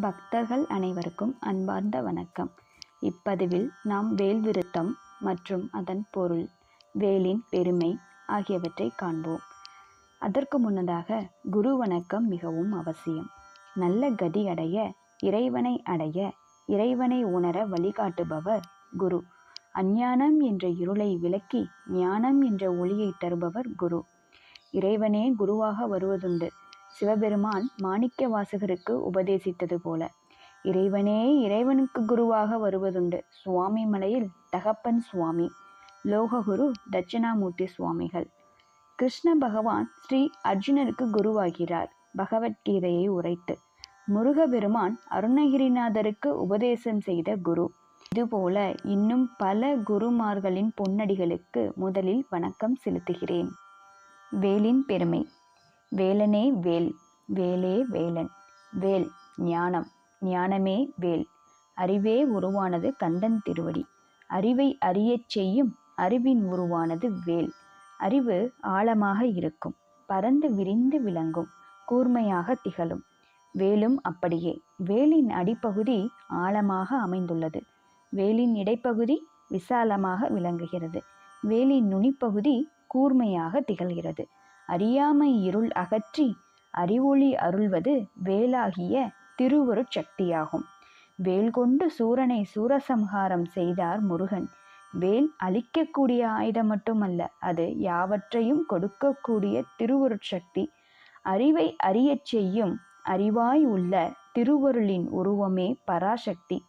பக்தர்கள் அனைவருக்கும் அன்பார்ந்த வணக்கம். இப்பதிவில் நாம் வேல் விருத்தம் மற்றும் அதன் பொருள் வேலின் பெருமை ஆகியவற்றை காண்போம். அதற்கு முன்னதாக குரு வணக்கம் மிகவும் அவசியம். நல்ல கதி அடைய இறைவனை அடைய இறைவனை உணர வழிகாட்டுபவர் குரு. அஞ்ஞானம் என்ற இருளை விலக்கி ஞானம் என்ற ஒளியை தருபவர் குரு. இறைவனே குருவாக வருவதுண்டு. சிவபெருமான் மாணிக்க வாசகருக்கு உபதேசித்தது போல. இறைவனே இறைவனுக்கு குருவாக வருவதுண்டு. சுவாமி மலையில் தகப்பன் சுவாமி. லோககுரு தட்சிணாமூர்த்தி சுவாமிகள். கிருஷ்ண பகவான் ஸ்ரீ அர்ஜுனருக்கு குருவாகிறார். பகவத்கீதையை உரைத்து. முருகபெருமான் அருணகிரிநாதருக்கு உபதேசம் செய்த குரு. இதுபோல இன்னும் பல குருமார்களின் பொன்னடிகளுக்கு முதலில் வணக்கம் செலுத்துகிறேன். வேலின் பெருமை. வேலனே வேல் வேலே வேலன். வேல் ஞானம் ஞானமே வேல். அறிவே உருவானது கந்தன் திருவடி. அறிவை அறியச் செய்யும் அறிவின் உருவானது வேல். அறிவு ஆழமாக இருக்கும் பறந்து விரிந்து விளங்கும் கூர்மையாக திகழும். வேலும் அப்படியே வேலின் அடிப்பகுதி ஆழமாக அமைந்துள்ளது. வேலின் இடைப்பகுதி விசாலமாக விளங்குகிறது. வேலின் நுனிப்பகுதி கூர்மையாக திகழ்கிறது. அறியாமை இருள் அகற்றி அறிவொளி அருள்வது வேலாகிய திருவருட் சக்தியாகும். வேல் கொண்டு சூரனை சூரசம்ஹாரம் செய்தார் முருகன். வேல் அழிக்கக்கூடிய ஆயுதம் மட்டுமல்ல அது யாவற்றையும் கொடுக்கக்கூடிய திருவருட்சக்தி அறிவை அறியச் செய்யும் அறிவாய் உள்ள திருவருளின் உருவமே பராசக்தி.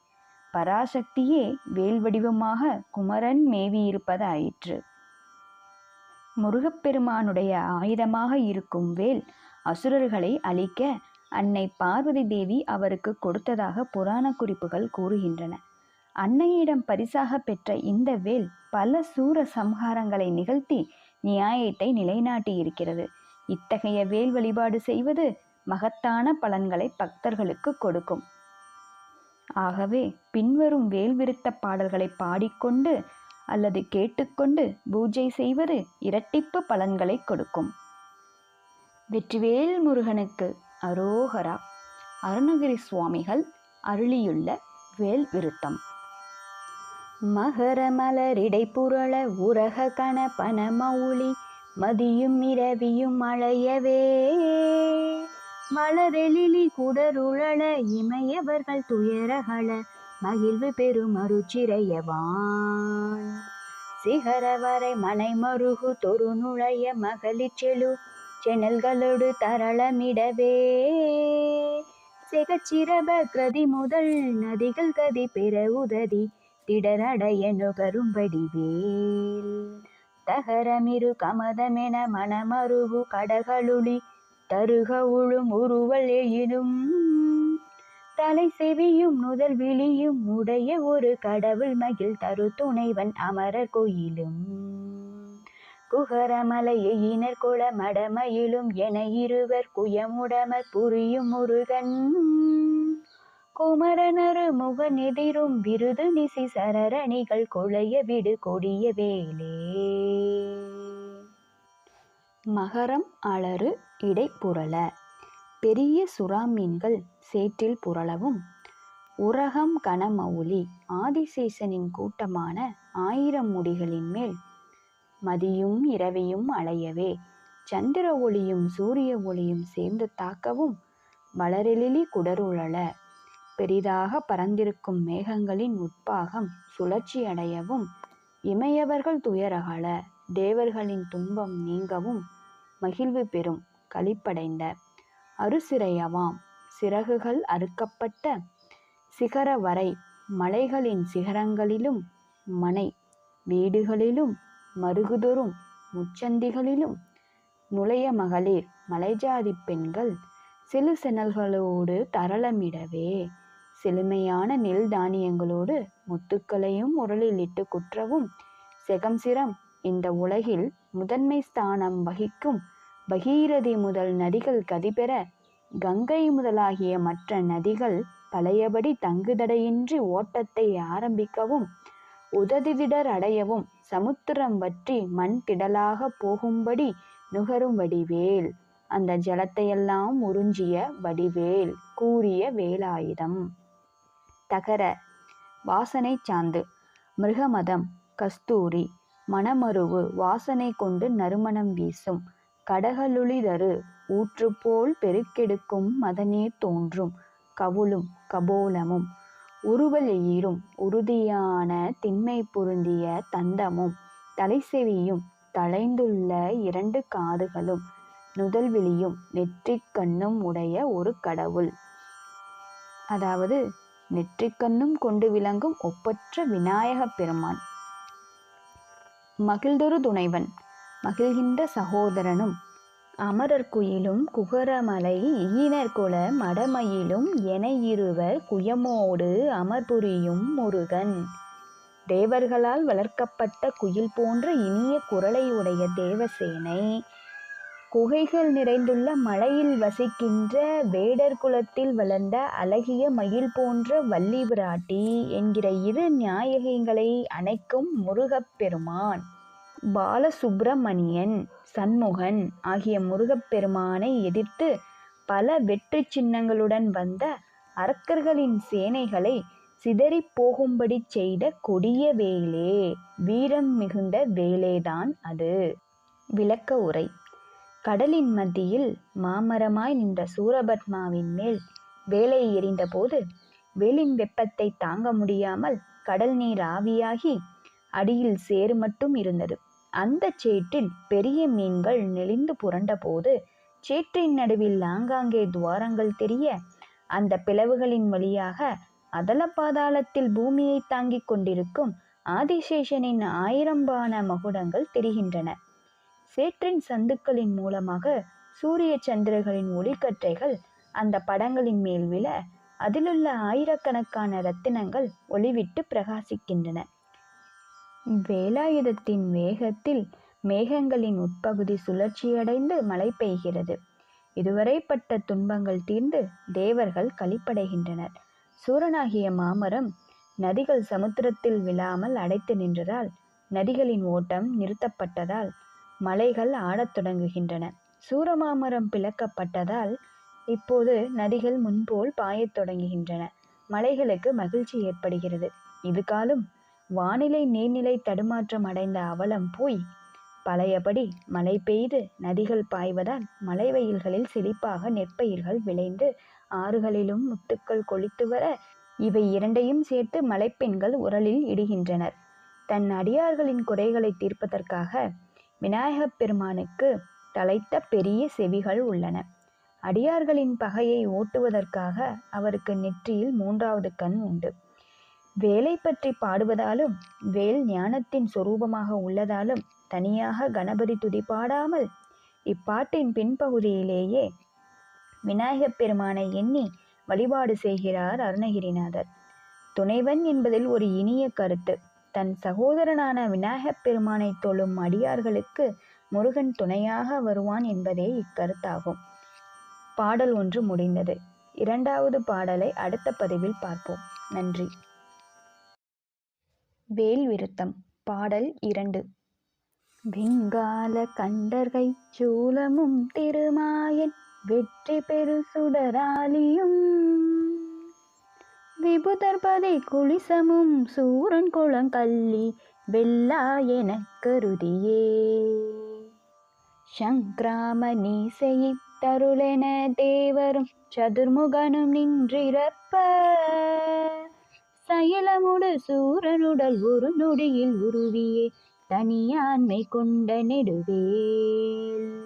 பராசக்தியே வேல் வடிவமாக குமரன் மேவியிருப்பதாயிற்று. முருகப்பெருமானுடைய ஆயுதமாக இருக்கும் வேல் அசுரர்களை அழிக்க அன்னை பார்வதி தேவி அவருக்கு கொடுத்ததாக புராண குறிப்புகள் கூறுகின்றன. அன்னையிடம் பரிசாக பெற்ற இந்த வேல் பல சூர சம்ஹாரங்களை நிகழ்த்தி நியாயத்தை நிலைநாட்டி இருக்கிறது இத்தகைய வேல் வழிபாடு செய்வது மகத்தான பலன்களை பக்தர்களுக்கு கொடுக்கும். ஆகவே பின்வரும் வேல்விருத்த பாடல்களை பாடிக்கொண்டு அல்லது கேட்டுக்கொண்டு பூஜை செய்வது இரட்டிப்பு பலன்களை கொடுக்கும். வெற்றிவேல் முருகனுக்கு அரோகரா. அருணகிரி சுவாமிகள் அருளியுள்ள வேல் விருத்தம் மகர மலரிடை புரள உரக கண பன மௌளி மதியும் இரவியும் அழையவே மலரெழிலி குடருழல இமையவர்கள் துயரகள மகிழ்வு பெரும் அருச்சிறையவான் சிகர வரை மனை மருகு தொரு நுழைய மகளிர் செழு தரளமிடவே. சிகச்சிரப கிரதி முதல் நதிகள் கதி பெற உததி திடரடைய நுகரும்படி வேல் தகரமிரு கமதமென மணமருவு கடகளுளி தருக உழும் உருவல் எயினும் தலை செவியும் முதல் விழியும் உடைய ஒரு கடவுள் மகிழ் தரு துணைவன் அமரர் கோயிலும். குகரமலையினர் குள மடமயிலும் என இருவர் குயமுடமர் புரியும் முருகன். குமரனரு முகன் எதிரும் விருது நிசி சரரணிகள் கொளைய விடு கொடிய வேலே. மகரம் அலறு இடைப்புரள பெரிய சுறா மீன்கள் சேற்றில் புரளவும். உரகம் கனமௌலி ஆதிசேஷனின் கூட்டமான ஆயிரம் முடிகளின் மேல். மதியும் இரவையும் அலையவே. சந்திர ஒளியும் சூரிய ஒளியும் சேர்ந்து தாக்கவும் வளரெழிலி குடருழல பெரிதாக பறந்திருக்கும் மேகங்களின் உட்பாகம் சுழற்சி அடையவும் இமையவர்கள் துயரகல. தேவர்களின் துன்பம் நீங்கவும் மகிழ்வு பெறும் களிப்படைந்த அருசிறையவாம். சிறகுகள் அறுக்கப்பட்ட சிகர வரை மலைகளின் சிகரங்களிலும் மனை வீடுகளிலும் மருகுதொரும் முச்சந்திகளிலும் நுழைய மகளிர் மலைஜாதி பெண்கள் சிலு சென்னல்களோடு தரளமிடவே செழுமையான நெல் தானியங்களோடு முத்துக்களையும் உரலிலிட்டு குற்றவும் செகம் சிரம் இந்த உலகில் முதன்மை ஸ்தானம் வகிக்கும் பகீரதி முதல் நதிகள் கதிபெற கங்கை முதலாகிய மற்ற நதிகள் பழையபடி தங்குதடையின்றி ஓட்டத்தை ஆரம்பிக்கவும் உததிதிடர் அடையவும் சமுத்திரம் வற்றி மண் திடலாக போகும்படி நுகரும் வடிவேல். அந்த ஜலத்தையெல்லாம் உறிஞ்சிய வடிவேல் கூறிய வேலாயுதம். தகர வாசனை சாந்து மிருகமதம் கஸ்தூரி மணமருவு வாசனை கொண்டு நறுமணம் வீசும் கடகலுளிதரு ஊற்றுப்போல் பெருக்கெடுக்கும் மதநீர் தோன்றும். கவுளும் கபோலமும் உருவல் ஈரும் உறுதியான திண்மை பொருந்திய தந்தமும் தலைசெவியும் தலைந்துள்ள இரண்டு காதுகளும் நுதல்விழியும் நெற்றிக்கண்ணும் உடைய ஒரு கடவுள். அதாவது நெற்றிக்கண்ணும் கொண்டு விளங்கும் ஒப்பற்ற விநாயகப் பெருமான். மகிழ்தொரு துணைவன். மகிழ்கின்ற சகோதரனும் அமரர் குயிலும் குகரமலை ஈனர்குல மடமயிலும் என இருவர் குயமோடு அமர்புரியும் முருகன். தேவர்களால் வளர்க்கப்பட்ட குயில் போன்ற இனிய குரலை உடைய தேவசேனை. குகைகள் நிறைந்துள்ள மலையில் வசிக்கின்ற வேடர் குலத்தில் வளர்ந்த அழகிய மயில் போன்ற வள்ளி பிராட்டி என்கிற இரு நியாயகங்களை அணைக்கும் முருகப்பெருமான் பாலசுப்பிரமணியன் சண்முகன் ஆகிய முருகப்பெருமானை எதிர்த்து பல வெற்றி சின்னங்களுடன் வந்த அரக்கர்களின் சேனைகளை சிதறி போகும்படி செய்த கொடிய வேலே. வீரம் மிகுந்த வேலேதான் அது. விளக்க உரை. கடலின் மத்தியில் மாமரமாய் நின்ற சூரபத்மாவின் மேல் வேலை எறிந்தபோது வேலின் வெப்பத்தை தாங்க முடியாமல் கடல் நீர் ஆவியாகி அடியில் சேறு மட்டும் இருந்தது. அந்த சேற்றில் பெரிய மீன்கள் நெளிந்து புரண்டபோது சேற்றின் நடுவில் ஆங்காங்கே துவாரங்கள் தெரிய அந்த பிளவுகளின் வழியாக அதல பாதாளத்தில் பூமியை தாங்கிக் கொண்டிருக்கும் ஆதிசேஷனின் ஆயிரம்பான மகுடங்கள் தெரிகின்றன. சேற்றின் சந்துக்களின் மூலமாக சூரிய சந்திரர்களின் ஒளிக்கற்றைகள் அந்த படங்களின் மேல் விழ அதிலுள்ள ஆயிரக்கணக்கான ரத்தினங்கள் ஒளிவிட்டு பிரகாசிக்கின்றன. வேலாயுதத்தின் வேகத்தில் மேகங்களின் உட்பகுதி சுழற்சியடைந்து மழை பெய்கிறது. இதுவரைப்பட்ட துன்பங்கள் தீர்ந்து தேவர்கள் களிப்படைகின்றனர். சூரனாகிய மாமரம் நதிகள் சமுத்திரத்தில் விழாமல் அடைத்து நின்றதால் நதிகளின் ஓட்டம் நிறுத்தப்பட்டதால் மலைகள் ஆடத் தொடங்குகின்றன. சூரமாமரம் பிளக்கப்பட்டதால் இப்போது நதிகள் முன்போல் பாயத் தொடங்குகின்றன. மலைகளுக்கு மகிழ்ச்சி ஏற்படுகிறது. இது காலம் வானிலை நீர்நிலை தடுமாற்றம் அடைந்த அவலம் போய் பழையபடி மழை பெய்து நதிகள் பாய்வதால் மலை வயல்களில் செழிப்பாக நெற்பயிர்கள் விளைந்து ஆறுகளிலும் முத்துக்கள் கொளித்து வர இவை இரண்டையும் சேர்த்து மலைப்பெண்கள் உரலில் இடுகின்றனர். தன் அடியார்களின் குறைகளை தீர்ப்பதற்காக விநாயகப் பெருமானுக்கு தலைத்த பெரிய செவிகள் உள்ளன. அடியார்களின் பகையை ஓட்டுவதற்காக அவருக்கு நெற்றியில் மூன்றாவது கண் உண்டு. வேலை பற்றி பாடுவதாலும் வேல் ஞானத்தின் சொரூபமாக உள்ளதாலும் தனியாக கணபதி துதி பாடாமல் இப்பாட்டின் பின்பகுதியிலேயே விநாயகப் பெருமானை எண்ணி வழிபாடு செய்கிறார் அருணகிரிநாதர். துணைவன் என்பதில் ஒரு இனிய கருத்து. தன் சகோதரனான விநாயகப் பெருமானை தொழும் அடியார்களுக்கு முருகன் துணையாக வருவான் என்பதே இக்கருத்தாகும். பாடல் ஒன்று முடிந்தது. இரண்டாவது பாடலை அடுத்த பதிவில் பார்ப்போம். நன்றி. வேல் விருத்தம் பாடல் இரண்டு. வெங்கால கண்டர்கை சூலமும் திருமாயன் வெற்றி பெரு சுடராலியும். விபுதர்பதை குளிசமும் சூரன் குளங்கல்லி வெல்லா என கருதியே. சங்கிராம நீசையை தருளென தேவரும் சதுர்முகனும் நின்றிருப்ப. சயலமுடு சூரனுடல் ஒரு நொடியில் உருவியே தனியாண்மை கொண்ட நெடுவேல்.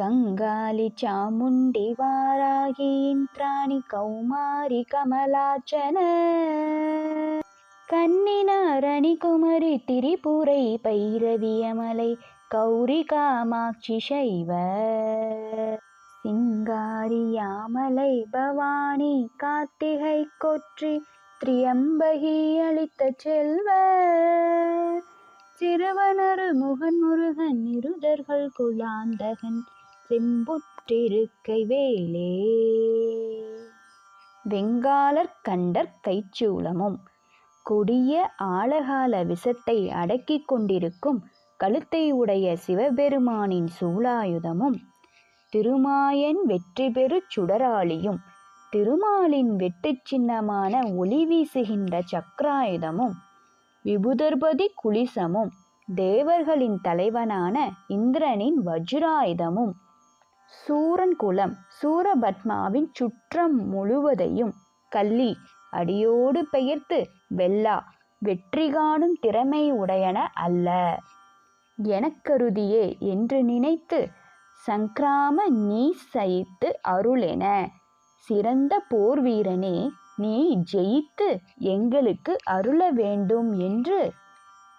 கங்காலி சாமுண்டி வாராகி இந்திராணி கௌமாரி கமலாச்சன. கன்னினாரணி குமரி திரிபுரை பைரவியமலை கௌரி காமாட்சி சைவ. சிங்காரி யாமலை பவானி கார்த்திகை கொற்றி திரியம்பகி அளித்த செல்வ சிறுவனரு முகன் முருகன் இருதர்கள் குழாந்தகன் செம்புற்றிருக்கை வேலே வெங்காலர் கண்டர் கைச்சூளமும் கொடிய ஆழகால விஷத்தை அடக்கிக் கொண்டிருக்கும் கழுத்தை உடைய சிவபெருமானின் சூலாயுதமும் திருமாயன் வெற்றி பெறு சுடராளியும் திருமாலின் வெட்டுச் சின்னமான ஒளி வீசுகின்ற சக்ராயுதமும் விபுதர்பதி குலிசமும் தேவர்களின் தலைவனான இந்திரனின் வஜ்ராயுதமும் சூரன் குலம் சூரபத்மாவின் சுற்றம் முழுவதையும் கள்ளி அடியோடு பெயர்த்து வெல்லா வெற்றி காணும் திறமை உடையன அல்ல. எனக்கருதியே என்று நினைத்து சங்கிராம நீ சயித்து அருளென. சிறந்த போர் வீரனே நீ ஜெயித்து எங்களுக்கு அருள வேண்டும் என்று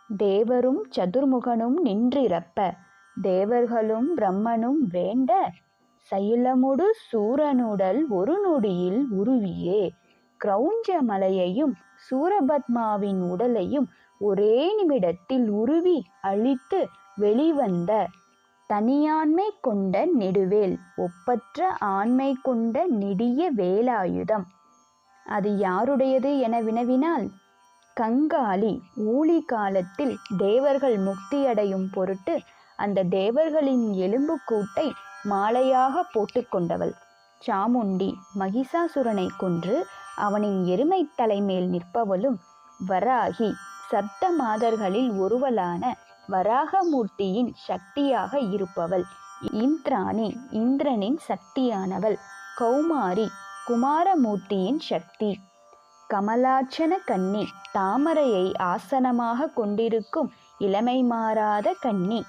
தேவரும் சதுர்முகனும் நின்றிரப்ப. தேவர்களும் பிரம்மனும் வேண்ட சைலமுடு சூரனுடல் ஒரு நொடியில் உருவியே. கிரௌஞ்ச மலையையும் சூரபத்மாவின் உடலையும் ஒரே நிமிடத்தில் உருவி அழித்து வெளிவந்த தனியாண்மை கொண்ட நெடுவேல் ஒப்பற்ற ஆண்மை கொண்ட நெடிய வேலாயுதம். அது யாருடையது என வினவினால்? கங்காளி ஊழி காலத்தில் தேவர்கள் முக்தியடையும் பொருட்டு அந்த தேவர்களின் எலும்புக்கூட்டை மாலையாக போட்டுக்கொண்டவள் சாமுண்டி மகிஷாசுரனை கொன்று அவனின் எருமை தலைமேல் நிற்பவளும் வராகி சப்த மாதர்களில் ஒருவலான வராகமூர்த்தியின் சக்தியாக இருப்பவள். இந்திராணி இந்திரனின் சக்தியானவள். கௌமாரி குமாரமூர்த்தியின் சக்தி. கமலாட்சண கன்னி தாமரையை ஆசனமாக கொண்டிருக்கும் இளமை மாறாத கன்னி.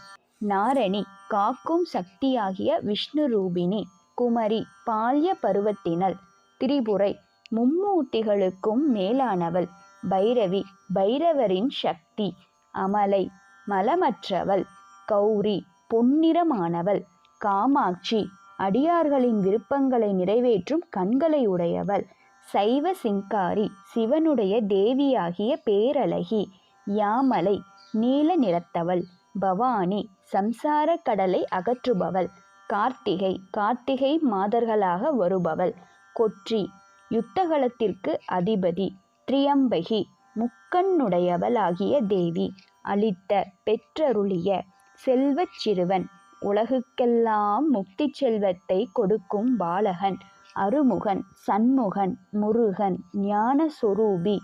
நாரணி காக்கும் சக்தியாகிய விஷ்ணு ரூபிணி. குமரி பால்ய பருவத்தினள். திரிபுரை மும்மூர்த்திகளுக்கும் மேலானவள். பைரவி பைரவரின் சக்தி. அமலை மலமற்றவள். கௌரி பொன்னிறமானவள். காமாட்சி அடியார்களின் விருப்பங்களை நிறைவேற்றும் கண்களை உடையவள். சைவ சிங்காரி சிவனுடைய தேவியாகிய பேரழகி. யாமலை நீல நிறத்தவள். பவானி சம்சார கடலை அகற்றுபவள். கார்த்திகை கார்த்திகை மாதர்களாக வருபவள். கொற்றி யுத்தகலத்திற்கு அதிபதி. திரியம்பகி முக்கண்ணுடையவள் ஆகிய தேவி. அளித்த பெற்றருளிய செல்வச் சிறுவன் உலகுக்கெல்லாம் முக்தி செல்வத்தை கொடுக்கும் பாலகன் அருமுகன் சண்முகன் முருகன் ஞான சொரூபி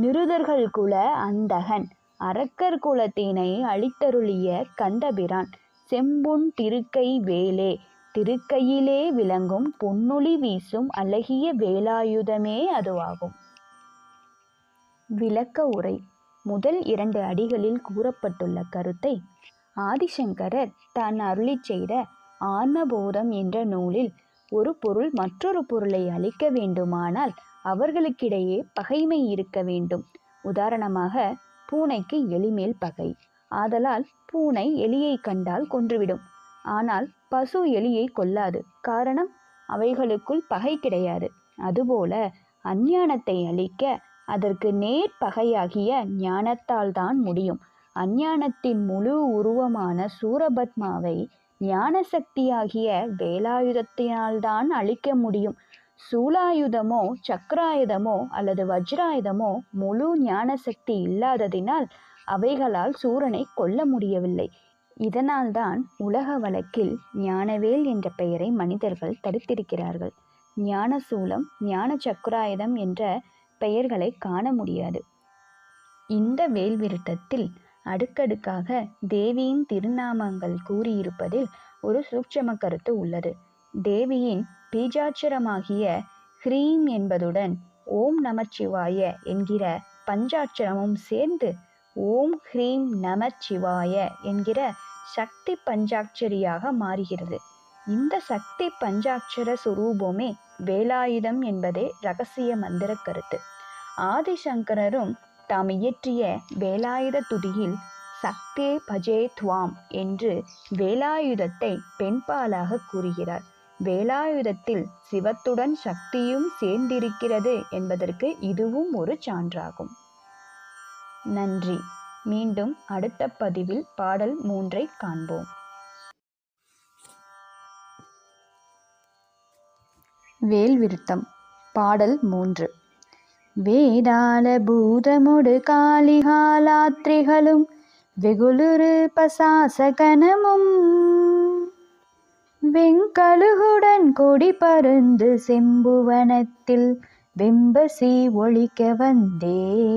நிருதர்கள் குல அந்தகன் அரக்கர் குலத்தினை அழித்தருளிய கந்தபிரான் செம்புன் திருக்கை வேலே திருக்கையிலே விளங்கும் பொன்னொளி வீசும் அழகிய வேலாயுதமே அதுவாகும். விளக்க உரை. முதல் இரண்டு அடிகளில் கூறப்பட்டுள்ள கருத்தை ஆதிசங்கரர் தான் அருளி செய்த ஆன்மபோதம் என்ற நூலில் ஒரு பொருள் மற்றொரு பொருளை அளிக்க வேண்டுமானால் அவர்களுக்கிடையே பகைமை இருக்க வேண்டும். உதாரணமாக பூனைக்கு எலிமேல் பகை. ஆதலால் பூனை எலியை கண்டால் கொன்றுவிடும். ஆனால் பசு எலியை கொல்லாது. காரணம் அவைகளுக்குள் பகை கிடையாது. அதுபோல அஞ்ஞானத்தை அழிக்க அதற்கு நேர் பகையாகிய ஞானத்தால் தான் முடியும். அஞ்ஞானத்தின் முழு உருவமான சூரபத்மாவை ஞான சக்தியாகிய வேலாயுதத்தினால்தான் அழிக்க முடியும். சூலாயுதமோ சக்கராயுதமோ அல்லது வஜ்ராயுதமோ முழு ஞான சக்தி இல்லாததினால் அவைகளால் சூரனை கொல்ல முடியவில்லை. இதனால்தான் உலக வழக்கில் ஞானவேல் என்ற பெயரை மனிதர்கள் தடுத்திருக்கிறார்கள். ஞானசூலம் ஞான சக்கராயுதம் என்ற பெயர்களை காண முடியாது. இந்த வேல்விருட்டத்தில் அடுக்கடுக்காக தேவியின் திருநாமங்கள் கூறியிருப்பதில் ஒரு சூட்சம கருத்து உள்ளது. தேவியின் பீஜாட்சரமாகிய ஹ்ரீம் என்பதுடன் ஓம் நமச்சிவாய என்கிற பஞ்சாட்சரமும் சேர்ந்து ஓம் ஹ்ரீம் நமச்சிவாய என்கிற சக்தி பஞ்சாட்சரியாக மாறுகிறது. இந்த சக்தி பஞ்சாட்சர சுரூபமே வேலாயுதம் என்பதே ரகசிய மந்திர கருத்து. ஆதிசங்கரரும் தாம் இயற்றிய வேலாயுத துதியில் சக்தே பஜே துவாம் என்று வேலாயுதத்தை பெண்பாலாக கூறுகிறார். வேலாயுதத்தில் சிவத்துடன் சக்தியும் சேர்ந்திருக்கிறது என்பதற்கு இதுவும் ஒரு சான்றாகும். நன்றி. மீண்டும் அடுத்த பதிவில் பாடல் மூன்றை காண்போம். வேல் விருத்தம் பாடல் மூன்று. வேதாள பூதமுடு காளிகாலாத்ரிகளும் வெகுளுரு பசாசகனமும். வெங்கழுகுடன் கொடி பருந்து செம்புவனத்தில் வெம்பசி ஒழிக்க வந்தே.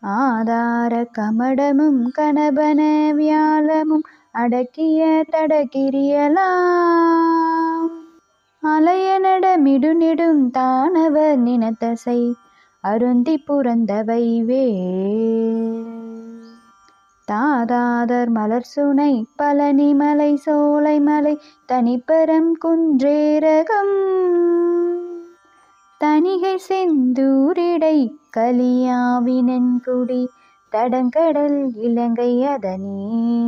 ஆதார கமடமும் கணபன வியாழமும் அடக்கிய தடகிரியலாம். அலையனட மிடுநெடும் தானவர் நினத்தசை அருந்தி புரந்தவை வே. தாதாதர் மலர் சுனை பழனி மலை தனிப்பரம் குன்றேரகம். தணிகை செந்தூரிடை கலியாவினன்குடி தடங்கடல் இலங்கை அதனே.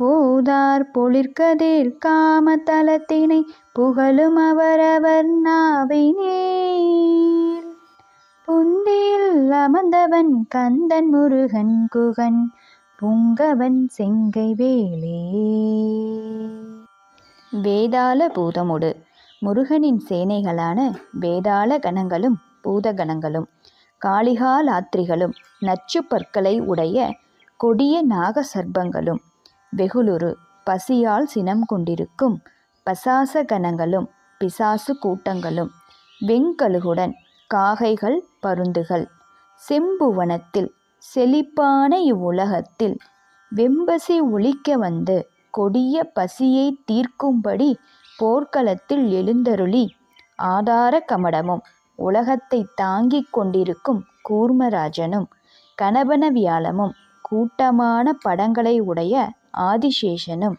போதார் பொழிற்கதிர் காமதலத்தினை புகழும் அவரவர் நாவினேர் புந்தியில் அமர்ந்தவன் கந்தன் முருகன் குகன் புங்கவன் செங்கை வேலே. வேதாள பூதமுடு. முருகனின் சேனைகளான வேதாள கணங்களும் பூதகணங்களும் காளிகாலாத்திரிகளும் நச்சு பற்களை உடைய கொடிய நாக சர்ப்பங்களும் வெகுளுரு பசியால் சினம் கொண்டிருக்கும் பசாச கணங்களும் பிசாசு கூட்டங்களும். வெங்கழுகுடன் காகைகள் பருந்துகள். செம்புவனத்தில் செழிப்பான இவ்வுலகத்தில் வெம்பசி ஒழிக்க வந்து கொடிய பசியை தீர்க்கும்படி போர்க்களத்தில் எழுந்தருளி ஆதார கமடமும் உலகத்தை தாங்கிக் கொண்டிருக்கும் கூர்மராஜனும் கணபன வியாழமும் கூட்டமான படங்களை உடைய ஆதிசேஷனும்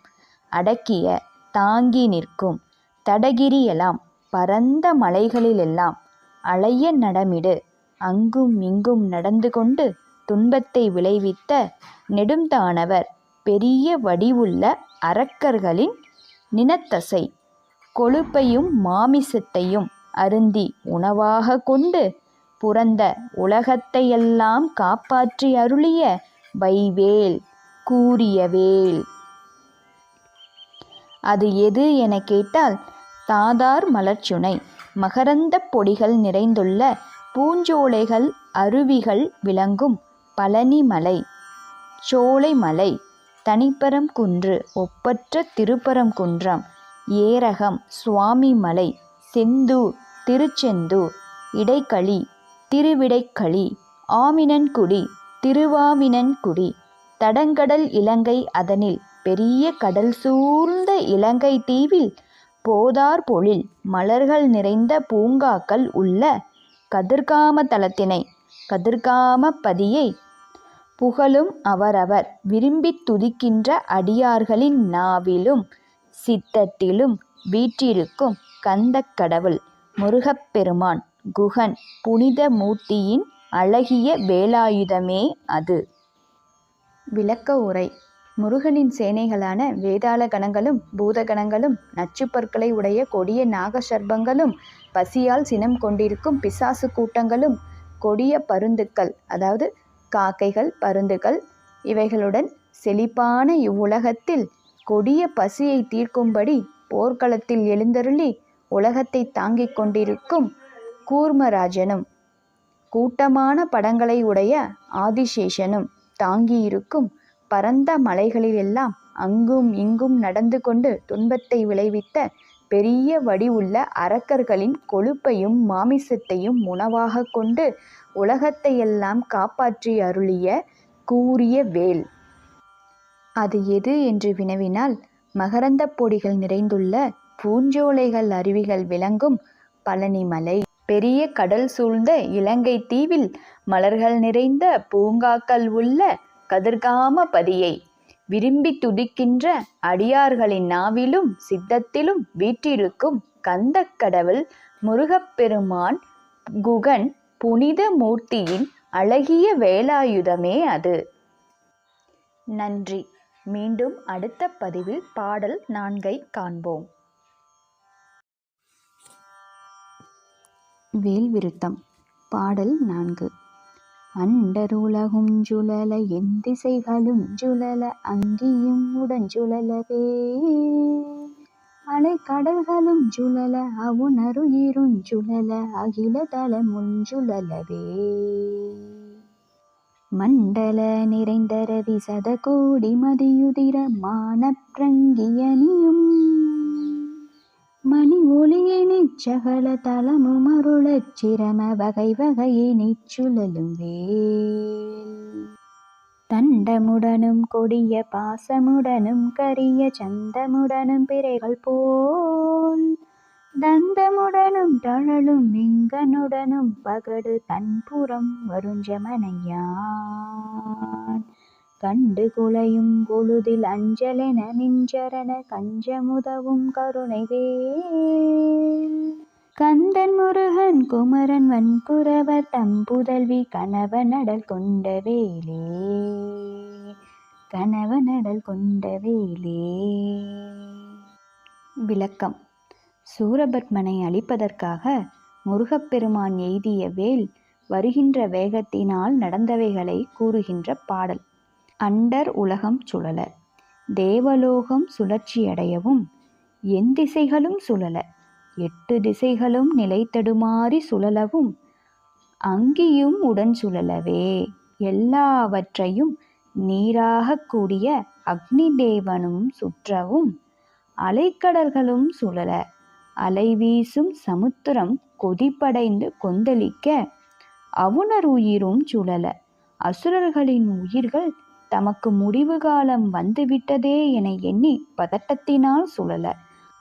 அடக்கிய தாங்கி நிற்கும் தடகிரியெல்லாம் பரந்த மலைகளிலெல்லாம் அலைய நடமிடு. அங்கும் இங்கும் நடந்து கொண்டு துன்பத்தை விளைவித்த நெடுந்தானவர் பெரிய வடிவுள்ள அரக்கர்களின் நினத்தசை. கொழுப்பையும் மாமிசத்தையும் அருந்தி உணவாக கொண்டு புறந்த உலகத்தையெல்லாம் காப்பாற்றி அருளிய வைவேல் கூறியவேல் அது எது என கேட்டால் தாதார் மலர்ச்சுனை மகரந்த பொடிகள் நிறைந்துள்ள பூஞ்சோலைகள் அருவிகள் விளங்கும் பழனி மலை சோலை மலை தனிப்பரம் குன்று ஒப்பற்ற திருப்பரம் குன்றம் ஏரகம் சுவாமி மலை செந்தூர் திருச்செந்தூர் இடைக்களி திருவிடைக்களி ஆமினன்குடி திருவாமினன்குடி தடங்கடல் இலங்கை அதனில் பெரிய கடல் சூழ்ந்த இலங்கை தீவில் போதார் பொழில் மலர்கள் நிறைந்த பூங்காக்கள் உள்ள கதிர்காம தலத்தினை கதிர்காம பதியை புகழும் அவரவர் விரும்பித் துதிக்கின்ற அடியார்களின் நாவிலும் சித்தத்திலும் வீற்றிருக்கும் கந்தக்கடவுள் முருகப்பெருமான் குகன் புனித மூர்த்தியின் அழகிய வேலாயுதமே அது. விளக்க உரை. முருகனின் சேனைகளான வேதாள கணங்களும் பூதகணங்களும் நச்சுப்பற்களை உடைய கொடிய நாகசர்பங்களும் பசியால் சினம் கொண்டிருக்கும் பிசாசு கூட்டங்களும் கொடிய பருந்துக்கள் அதாவது காக்கைகள் பருந்துகள் இவைகளுடன் செழிப்பான இவ்வுலகத்தில் கொடிய பசியை தீர்க்கும்படி போர்க்களத்தில் எழுந்தருளி உலகத்தை தாங்கிக் கொண்டிருக்கும் கூர்மராஜனும் கூட்டமான படங்களை உடைய ஆதிசேஷனும். தாங்கியிருக்கும். பரந்த மலைகளிலெல்லாம் அங்கும் இங்கும் நடந்து கொண்டு துன்பத்தை விளைவித்த பெரிய வடிவுள்ள அரக்கர்களின் கொழுப்பையும் மாமிசத்தையும் உணவாக கொண்டு உலகத்தையெல்லாம் காப்பாற்றி அருளிய கூறிய வேல். அது எது என்று வினவினால் மகரந்தப் பொடிகள் நிறைந்துள்ள பூஞ்சோலைகள் அருவிகள் விளங்கும் பழனிமலை. பெரிய கடல் சூழ்ந்த இலங்கை தீவில் மலர்கள் நிறைந்த பூங்காக்கள் உள்ள கதிர்காம பதியை விரும்பி துதிக்கின்ற அடியார்களின் நாவிலும் சித்தத்திலும் வீற்றிருக்கும் கந்தக்கடவுள் முருகப்பெருமான் குகன் புனித மூர்த்தியின் அழகிய வேலாயுதமே அது. நன்றி. மீண்டும் அடுத்த பதிவில் பாடல் நான்கை காண்போம். வேல் விருத்தம் பாடல் நான்கு. அண்டருலகும் ஜுழல என் திசைகளும் ஜுழல அங்கியும் உடஞ்சுழலவே அலைக்கடல்களும் ஜுழல அவுணருயிரும் ஜுழல அகில தலமுஞ் ஜுழலவே மண்டல நிறைந்த ரவி சதகோடி மதியுதிர மானப்பிரங்கியனியும் மணி சகல தலமும் அருளச் சிரம வகை வகையை சுழலும் வேல். தண்டமுடனும் கொடிய பாசமுடனும் கரிய சந்தமுடனும் பிறைகள் போல். தந்தமுடனும் தழலும் விங்கனுடனும் பகடு தன்புறம் வருஞ்சமனையான் கண்டு குலையும் பொழுதில் அஞ்சலென மிஞ்சரண கஞ்சமுதவும் கருணைவே கந்தன் முருகன் குமரன் வன்குரவர் தம் புதல்வி நடல் கொண்ட வேலே. கணவனடல் கொண்ட வேலே. விளக்கம். சூரபத்மனை அழிப்பதற்காக முருகப்பெருமான் எய்திய வேல் வருகின்ற வேகத்தினால் நடந்தவைகளை கூறுகின்ற பாடல். அண்டர் உலகம் சுழல. தேவலோகம் சுழற்சியடையவும் எந்த திசைகளும் சுழல. எட்டு திசைகளும் நிலைத்தடுமாறி சுழலவும் அங்கியும் உடன் சுழலவே. எல்லாவற்றையும் நீராக கூடிய அக்னி தேவனும் சுற்றவும் அலைக்கடல்களும் சுழல. அலை வீசும் சமுத்திரம் கொதிப்படைந்து கொந்தளிக்க அவுணர் உயிரும் சுழல. அசுரர்களின் உயிர்கள் தமக்கு முடிவு காலம் வந்துவிட்டதே என எண்ணி பதட்டத்தினால் சுழல.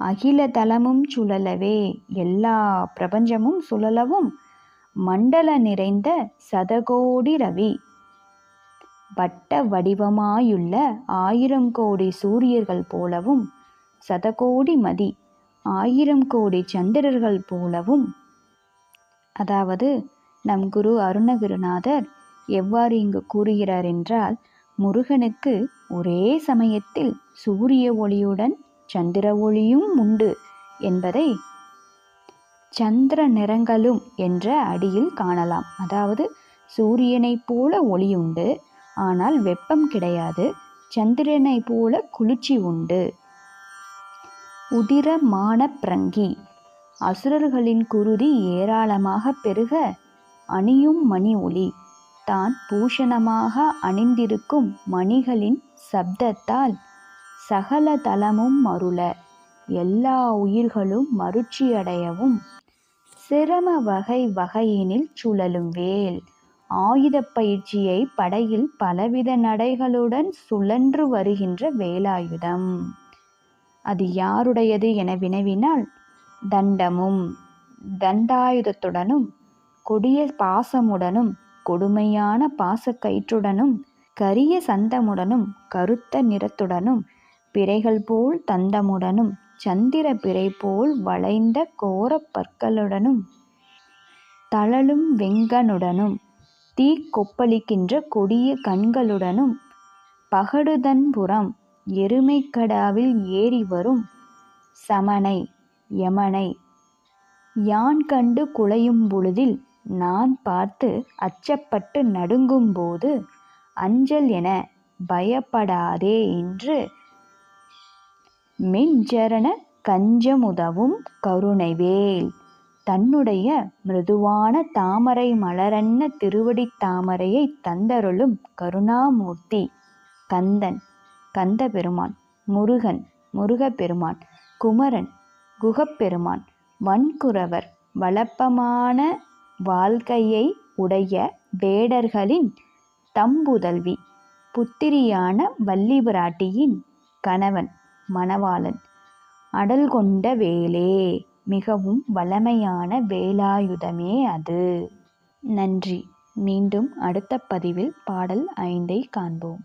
அகில தலமும் சுழலவே எல்லா பிரபஞ்சமும் சுழலவும் மண்டல நிறைந்த சதகோடி ரவி. வட்ட வடிவமாயுள்ள ஆயிரம் கோடி சூரியர்கள் போலவும் சதகோடி மதி ஆயிரம் கோடி சந்திரர்கள் போலவும். அதாவது நம் குரு அருணகிருநாதர் எவ்வாறு இங்கு கூறுகிறார் என்றால் முருகனுக்கு ஒரே சமயத்தில் சூரிய ஒளியுடன் சந்திர ஒளியும் உண்டு என்பதை சந்திர நிறங்களும் என்ற அடியில் காணலாம். அதாவது சூரியனைப் போல ஒளி உண்டு ஆனால் வெப்பம் கிடையாது. சந்திரனைப் போல குளிர்ச்சி உண்டு. உதிரமான பிரங்கி. அசுரர்களின் குருதி ஏராளமாக பெருக அணியும் மணி ஒளி. தான் பூஷணமாக அணிந்திருக்கும் மணிகளின் சப்தத்தால் சகல தலமும் மருள. எல்லா உயிர்களும் மருட்சியடையவும். சிரம வகை வகையினில் சுழலும் வேல். ஆயுதப் பயிற்சியை படையில் பலவித நடைகளுடன் சுழன்று வருகின்ற வேலாயுதம். அது யாருடையது என வினவினால் தண்டமும் தண்டாயுதத்துடனும் கொடிய பாசமுடனும் கொடுமையான பாசக்கயிற்றுடனும் கரிய சந்தமுடனும் கருத்த நிறத்துடனும் பிறைகள் போல் தந்தமுடனும் சந்திர பிறை போல் வளைந்த கோரப் பற்களுடனும் வெங்கனுடனும் தீ கொப்பளிக்கின்ற கொடிய கண்களுடனும் பகடுதன்புறம் எருமைக்கடாவில் ஏறி வரும் சமனை யமனை. யான் கண்டு குலையும் பொழுதில் நான் பார்த்து அச்சப்பட்டு நடுங்கும்போது அஞ்சல் என பயப்படாதே என்று மெஞ்சரண கஞ்சமுதவும் கருணைவேல். தன்னுடைய மிருதுவான தாமரை மலரன்ன திருவடித் தாமரையை தந்தருளும் கருணாமூர்த்தி கந்தன் கந்த பெருமான் முருகன் முருகப்பெருமான் குமரன் குகப்பெருமான் வன்குரவர் வளப்பமான வாழ்க்கையை உடைய வேடர்களின் தம்புதல்வி புத்திரியான வள்ளிபிராட்டியின் கணவன் மணவாளன். அடல் கொண்ட வேலே மிகவும் வளமையான வேலாயுதமே அது. நன்றி. மீண்டும் அடுத்த பதிவில் பாடல் ஐந்தை காண்போம்.